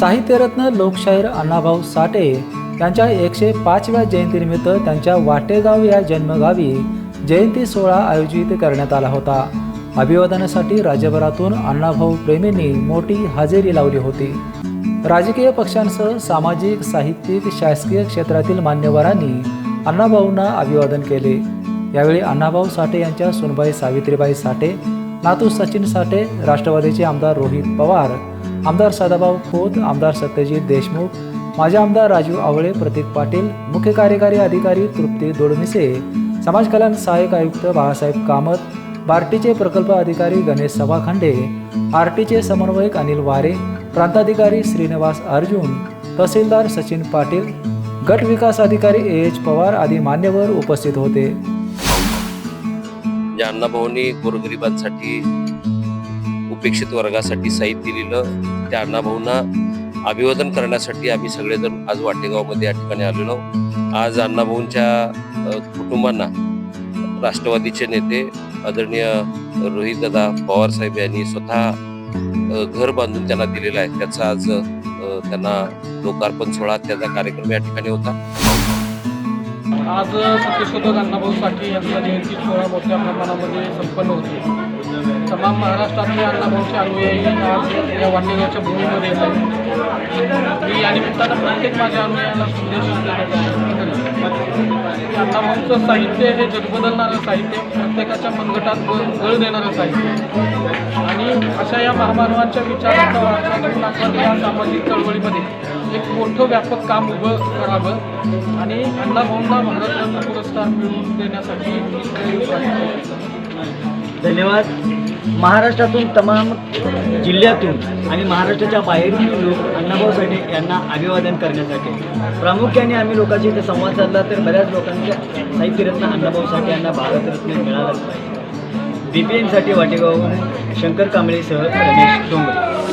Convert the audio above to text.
साहित्यरत्न लोकशाहीर अण्णाभाऊ साठे यांच्या एकशे पाचव्या जयंतीनिमित्त त्यांच्या वाटेगाव या जन्मगावी जयंती सोहळा आयोजित करण्यात आला होता. अभिवादनासाठी राज्यभरातून अण्णाभाऊ प्रेमींनी मोठी हजेरी लावली होती. राजकीय पक्षांसह सामाजिक साहित्यिक शासकीय क्षेत्रातील मान्यवरांनी अण्णाभाऊंना अभिवादन केले. यावेळी अण्णाभाऊ साठे यांच्या सुनबाई सावित्रीबाई साठे नातू सचिन साठे राष्ट्रवादीचे आमदार रोहित पवार आमदार सदाभाऊ खोत आमदार सत्यजित देशमुख माजी आमदार राजू आवळे प्रतीक पाटील मुख्य कार्यकारी अधिकारी तृप्ती दोडमिसे समाज कल्याण सहाय्यक आयुक्त बाळासाहेब कामत बार्टीचे प्रकल्प अधिकारी गणेश सभाखंडे आरटीचे समन्वयक अनिल वारे प्रांताधिकारी श्रीनिवास अर्जुन तहसीलदार सचिन पाटील गट विकास अधिकारी ए एच पवार आदी मान्यवर उपस्थित होते. ज्या अण्णाभाऊंनी गोरगरिबांसाठी उपेक्षित वर्गासाठी साहित्य लिहिलं त्या अण्णाभाऊंना अभिवादन करण्यासाठी आम्ही सगळेजण आज वाटेगावमध्ये या ठिकाणी आलेलो आज अण्णाभाऊंच्या कुटुंबांना राष्ट्रवादीचे नेते आदरणीय रोहितदादा पवार साहेब यांनी स्वतः घर बांधून त्यांना दिलेलं आहे. त्याचा आज त्यांना लोकार्पण सोहळा त्याचा कार्यक्रम या ठिकाणी होता. आज सत्यशोधक अण्णाभाऊ साठी यांचा जयंती सोहळा मोठ्या प्रमाणामध्ये संपन्न होतो. तमाम महाराष्ट्रातले अण्णाभाऊचे अनुयायी आज या वाटेगावच्या भूमीमध्ये येत आहेत. मी या निमित्तानं प्रत्येक माझ्या अनुयायाला संदेश देत अण्णाभाऊंचं साहित्य हे जगबदलणारं साहित्य प्रत्येकाच्या मनगटात गळ देणारं साहित्य. आणि अशा या महामानवांच्या विचारांचा आपण या सामाजिक चळवळीमध्ये एक मोठं व्यापक काम उभं करावं आणि अण्णाभाऊंना भारतरत्न पुरस्कार मिळवून देण्यासाठी धन्यवाद. महाराष्ट्रातून तमाम जिल्ह्यातून आणि महाराष्ट्राच्या बाहेरील लोक अण्णाभाऊ साठे यांना अभिवादन करण्यासाठी प्रामुख्याने आम्ही लोकांशी इथे संवाद साधला तर बऱ्याच लोकांच्या साहित्यरत्न अण्णाभाऊ साठे यांना भारतरत्न मिळालंच पाहिजे. बी पी एनसाठी वाटेगाव शंकर कांबळेसह रमेश डोंगरे.